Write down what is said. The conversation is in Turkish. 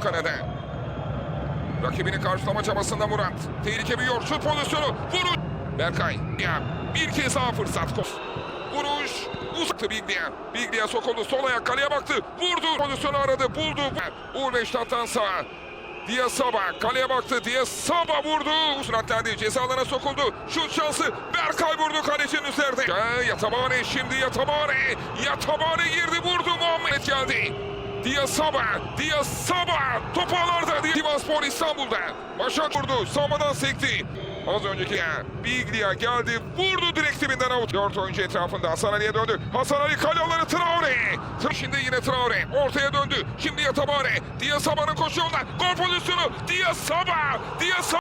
Kanada. Rakibini karşılama çabasında Murat. Tehlike büyüyor. Şut pozisyonu. Vuruş. Berkay. Ya bir kez daha fırsat. Vuruş. Uzattı Biglia. Biglia sokuldu. Sol ayak kaleye baktı. Vurdu. Pozisyonu aradı. Buldu. Uğur Beşiktaş'tan sağa. Diasaba kaleye baktı. Diasaba vurdu. Süratlendi. Ceza alanına sokuldu. Şut şansı. Berkay vurdu kalecinin üzerinde. Ya, Yatabare şimdi Yatabare. Yatabare girdi vurdu. Muhammed geldi. Diasaba. Diasaba. Top ağlarda. Divaspor İstanbul'da. Başak vurdu. Savunmadan sekti. Az önceki. Biglia geldi. Vurdu direkt dibinden out. Dört oyuncu etrafında. Hasan Ali'ye döndü. Hasan Ali kale alanı Traore. Tra- Şimdi yine Traore. Ortaya döndü. Şimdi Yatabare. Diasaba'nın koşu yolunda. Gol pozisyonu. Diasaba. Diasaba.